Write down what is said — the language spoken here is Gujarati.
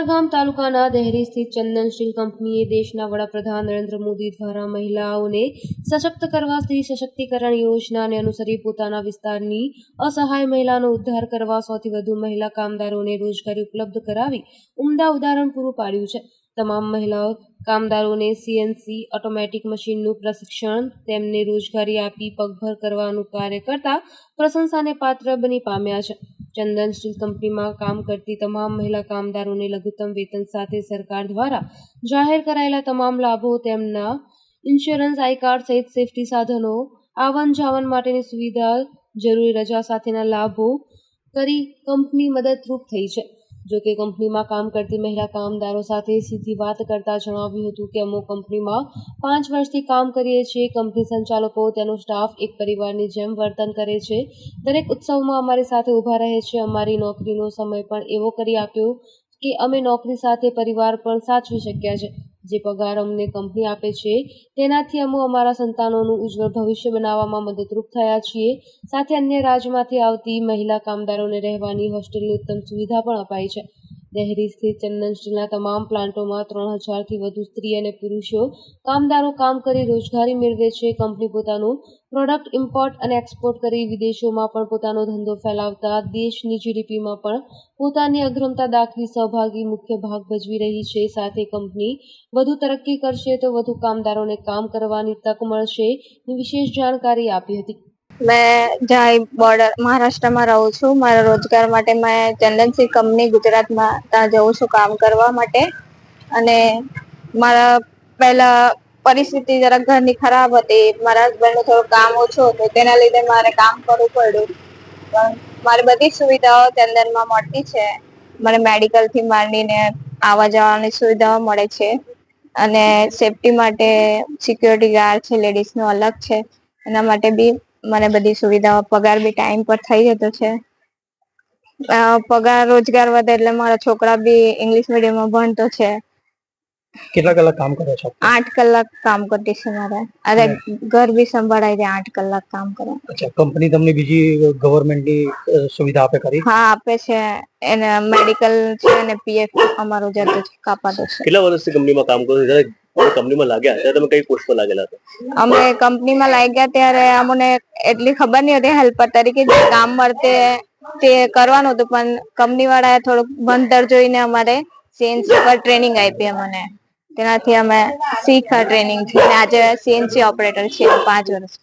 ઉમરગામ તાલુકાના દહેરી સ્થિત ચંદન સ્ટીલ કંપનીએ દેશના વડાપ્રધાન નરેન્દ્ર મોદી દ્વારા મહિલાઓને સશક્ત કરવા, સ્ત્રી સશક્તિકરણ યોજનાને અનુસરી પોતાના વિસ્તારની અસહાય મહિલાનો ઉદ્ધાર કરવા સૌથી વધુ મહિલા કામદારોને રોજગારી ઉપલબ્ધ કરાવી ઉમદા ઉદાહરણ પૂરું પાડ્યું છે. તમામ મહિલાઓ કામદારોને સીએનસી, ઓટોમેટિક મશીનનું પ્રશિક્ષણ, તેમને રોજગારી આપી પગભર કરવાનું કાર્ય કરતા પ્રશંસાને પાત્ર બની પામ્યા છે. ચંદન સ્ટીલ કંપનીમાં કામ કરતી તમામ મહિલા કામદારોને લઘુત્તમ વેતન સાથે સરકાર દ્વારા જાહેર કરાયેલા તમામ લાભો તેમના ઇન્સ્યોરન્સ આઈ કાર્ડ સહિત સેફટી સાધનો આવન જાવન માટેની સુવિધા, જરૂરી રજા સાથેના લાભો કરી કંપની મદદરૂપ થઈ છે. જો કે કંપનીમાં કામ કરતી મહિલા કામદારો સાથે સીધી વાત કરતા જણાવ્યું હતું કે અમુક કંપનીમાં પાંચ વર્ષથી કામ કરીએ છીએ. કંપની સંચાલકો, તેનો સ્ટાફ, એક પરિવારની જેમ વર્તન કરે છે. દરેક ઉત્સવમાં અમારી સાથે ઊભા રહે છે. અમારી નોકરીનો સમય પણ એવો કરી આપ્યો કે અમે નોકરી સાથે પરિવાર પણ સાચવી શક્યા છે. જે પગાર અમને કંપની આપે છે, તેનાથી અમે અમારા સંતાનોનું ઉજ્જવળ ભવિષ્ય બનાવવામાં મદદરૂપ થયા છીએ. સાથે અન્ય રાજ્યમાંથી આવતી મહિલા કામદારોને રહેવાની હોસ્ટેલની ઉત્તમ સુવિધા પણ અપાઈ છે. દહેરી સ્થિત ચંદન તમામ પ્લાન્ટોમાં ત્રણ હજારથી વધુ સ્ત્રી અને પુરુષો કામદારો કામ કરી રોજગારી મેળવે છે. કંપની પોતાનું પ્રોડક્ટ ઇમ્પોર્ટ અને એક્સપોર્ટ કરી વિદેશોમાં પણ પોતાનો ધંધો ફેલાવતા દેશની જીડીપીમાં પણ પોતાની અગ્રમતા દાખવી સહભાગી મુખ્ય ભાગ ભજવી રહી છે. સાથે કંપની વધુ તરક્કી કરશે તો વધુ કામદારોને કામ કરવાની તક મળશે વિશેષ જાણકારી આપી હતી. મેં જ્યાં બોર્ડર મહારાષ્ટ્રમાં રહું છું, મારા રોજગાર માટે મેં ચંદનસિંહ કંપની ગુજરાતમાં ત્યાં જઉં છું કામ કરવા માટે. અને મારા પહેલા પરિસ્થિતિ જરાક ઘરની ખરાબ હતી. મારા હસબન્ડનું થોડું કામ ઓછું હતું, તેના લીધે મારે કામ કરવું પડ્યું. પણ મારી બધી સુવિધાઓ ચંદનમાં મળતી છે. મને મેડિકલથી માંડીને આવવા જવાની સુવિધાઓ મળે છે. અને સેફટી માટે સિક્યોરિટી ગાર્ડ છે લેડીઝનું અલગ છે. એના માટે બી મને બધી સુવિધાઓ પગાર બી ટાઈમ પર થઈ જતો છે. પગાર રોજગાર વધે એટલે મારા છોકરા બી ઇંગ્લિશ મીડિયમમાં ભણતો છે. કેટલા કલાક કામ કરો છો? આઠ કલાક કામ કરતી છે મારે. અરે ઘર બી સંભાળાય છે આઠ કલાક કામ કરો. અચ્છા કંપની તમને બીજી ગવર્મેન્ટની સુવિધા આપે કરી હા આપે છે. એને મેડિકલ છે અને પીએફ અમારો જતો છે કાપાતો છે. કેટલા વર્ષથી કંપનીમાં કામ કરો છો? કંપનીમાં લાગ્યા? ત્યારે તમે કઈ પોસ્ટ પર લાગેલા હતા? અમે કંપનીમાં લાગ્યા ત્યારે અમને એટલી ખબર નહીં હતી હેલ્પર તરીકે જે કામ મળતે તે કરવાનું હતું, પણ કંપની વાળાએ થોડુંક ભણતર જોઈને અમારે સીએનસી પર ટ્રેનિંગ આપી અમને. તેનાથી અમે શીખા ટ્રેનિંગ અને આજે સીએનસી ઓપરેટર છે પાંચ વર્ષ.